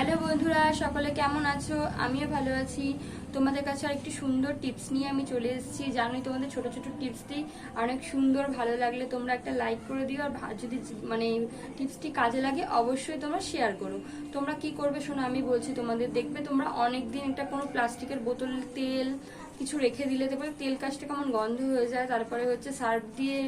Hello বন্ধুরা, সকলে কেমন আছো? আমিও ভালো আছি। তোমাদের কাছে আরেকটি সুন্দর টিপস নিয়ে আমি চলে এসেছি। জানোই তোমাদের ছোট ছোট টিপস দিই অনেক সুন্দর, ভালো লাগলে তোমরা একটা লাইক করে দিও। আর যদি মানে টিপসটি কাজে লাগে, অবশ্যই তোমরা শেয়ার করো। তোমরা কি করবে শোনো, আমি বলছি তোমাদের। দেখবে তোমরা অনেক দিন একটা কোনো প্লাস্টিকের বোতল, তেল কিছু রেখে দিলে দেখবে তেল কাজটা কেমন গন্ধ হয়ে যায়, তারপরে হচ্ছে সার্ফ দিয়ে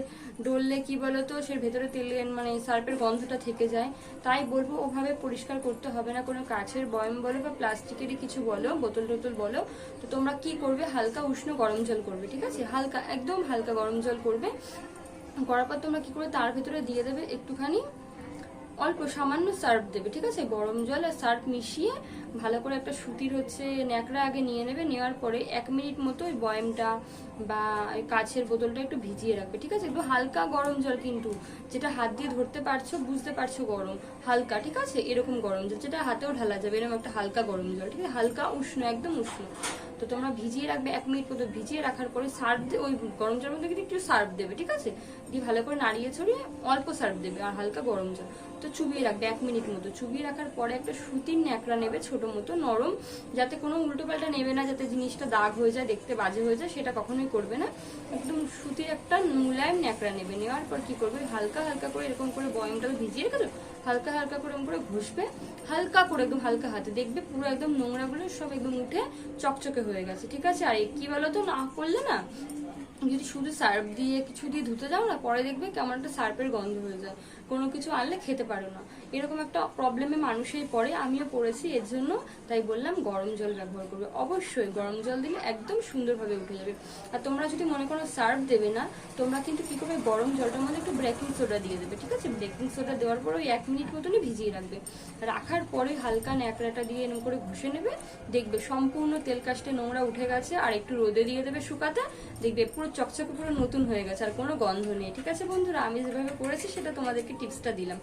ডললে কি বলতো, সে ভেতরে তেলের মানে সার্ফের গন্ধটা থেকে যায়। তাই বলব ওভাবে পরিষ্কার করতে হবে না, কোনো কাছের বয়ম বলো বা প্লাস্টিকেরই কিছু বলো, বোতল টোতল বলো, তো তোমরা কি করবে? হালকা উষ্ণ গরম জল করবে, ঠিক আছে? হালকা, একদম হালকা গরম জল করবে। করার পর তোমরা কি করবে? তার ভেতরে দিয়ে দেবে একটুখানি অল্প সামান্য সার্ফ দেবে, ঠিক আছে? গরম জল আর সার্ফ মিশিয়ে ভালো করে একটা সুতির হচ্ছে ন্যাকড়া আগে নিয়ে নেবে, নেওয়ার পরে এক মিনিট মতো ওই বয়ামটা বা ওই কাছের বোতলটা একটু ভিজিয়ে রাখবে, ঠিক আছে? একটু হালকা গরম জল কিন্তু, যেটা হাত দিয়ে ধরতে পারছ, বুঝতে পারছ গরম, হালকা, ঠিক আছে? এরকম গরম জল, যেটা হাতেও ঢালা যাবে, এরকম একটা হালকা গরম জল, ঠিক আছে? হালকা, উষ্ণ, একদম উষ্ণ। তো তোমরা ভিজিয়ে রাখবে এক মিনিট মতো, ভিজিয়ে রাখার পরে সার্ফ ওই গরম জলের মধ্যে কিন্তু একটু সার্ফ দেবে, ঠিক আছে? দিয়ে ভালো করে নাড়িয়ে ছড়িয়ে অল্প সার্ফ দেবে, আর হালকা গরম জল। তো চুবিয়ে রাখবে, এক মিনিট মতো চুবিয়ে রাখার পরে একটা সুতির ন্যাকড়া নেবে ছোট মতো, নরম, যাতে কোনো উল্টো পাল্টা নেবে না, যাতে জিনিসটা দাগ হয়ে যায়, দেখতে বাজে হয়ে যায়, সেটা কখনোই করবে না। একদম সুতির একটা মুলায়ম ন্যাকড়া নেবে। নেওয়ার পর কি করবে? হালকা হালকা করে এরকম করে বয়মটা ভিজিয়ে রেখেছো হালকা হালকা করে এরকম করে ঘষবে। হালকা করে একদম হালকা হাতে দেখবে পুরো একদম নোংরাগুলো সব একদম উঠে চকচকে হয়ে গেছে। ঠিক আছে? আর কি বলো তো না করলে না যদি শুধু সার্ফ দিয়ে কিছু দিয়ে ধুতে যাও না, পরে দেখবে কেমন একটা সার্ফের গন্ধ হয়ে যায়। কোনো কিছু আনলে খেতে পারো না। এরকম একটা প্রবলেমে মানুষই পড়ে, আমিও পড়েছি, এর জন্য তাই বললাম গরম জল ব্যবহার করবে। অবশ্যই গরম জল দিলে একদম সুন্দরভাবে উঠে যাবে। আর তোমরা যদি মনে করো সার্ফ দেবে না, তোমরা কিন্তু কী করবে, গরম জলটার মধ্যে একটু বেকিং সোডা দিয়ে দেবে, ঠিক আছে? বেকিং সোডা দেওয়ার পর ওই এক মিনিট মতনই ভিজিয়ে রাখবে। রাখার পরে হালকা ন্যাকড়াটা দিয়ে এরকম করে ঘষে নেবে, দেখবে সম্পূর্ণ তেল কাজটা নোংরা উঠে গেছে, আর একটু রোদে দিয়ে দেবে শুকাতে, দেখবে পুরো চকচকে পুরো নতুন হয়ে গেছে, আর কোনো গন্ধ নেই। ঠিক আছে বন্ধুরা, আমি যেভাবে করেছি সেটা তোমাদেরকে টিপসটা দিলাম।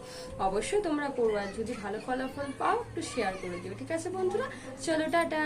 অবশ্যই তোমরা করো, আর যদি ভালো ফলাফল পাও, একটু শেয়ার করে দিও। ঠিক আছে বন্ধুরা? চলো, টাটা!